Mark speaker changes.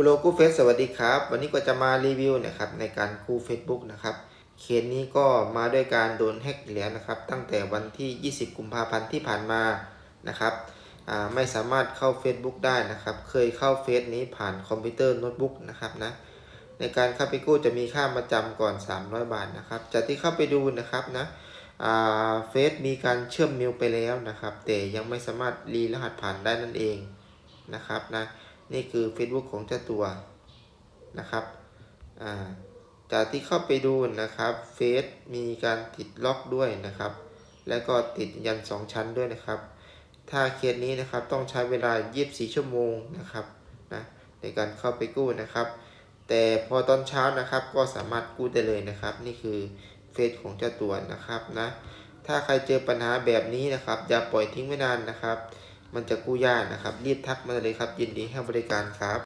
Speaker 1: คูโลกูเฟซสวัสดีครับ วันนี้ก็จะมารีวิวนะครับในการกู้ Facebook นะครับเคสนี้ก็มาด้วยการโดนแฮ็กแล้วนะครับ ตั้งแต่วันที่ 20 กุมภาพันธ์ที่ผ่านมานะครับไม่สามารถเข้า Facebook ได้นะครับ เคยเข้าเฟซนี้ผ่านคอมพิวเตอร์โน้ตบุ๊กนะครับนะในการเข้าไปกู้จะมีค่ามาจำก่อน 300 บาทนะครับจากที่เข้าไปดูนะครับนะเฟซมีการเชื่อมเมลไปแล้วนะครับ แต่ยังไม่สามารถรีรหัสผ่านได้นั่นเองนะครับนะ นี่คือ Facebook ของเจ้าตัวนะครับจากที่เข้าไปดูนะครับเฟซมีการติดล็อกด้วยนะครับ แล้วก็ติดยัน 2 ชั้นด้วยนะครับ ถ้าเคสนี้นะครับต้องใช้เวลา 24 ชั่วโมงนะครับนะในการเข้าไปกู้นะครับ แต่พอตอนเช้านะครับก็สามารถกู้ได้เลยนะครับ นี่คือเฟซของเจ้าตัวนะครับนะถ้าใครเจอปัญหาแบบนี้นะครับ อย่าปล่อยทิ้งไว้นานนะครับ มันจะกู้ยากนะครับ รีบทักมาเลยครับ ยินดีให้บริการครับ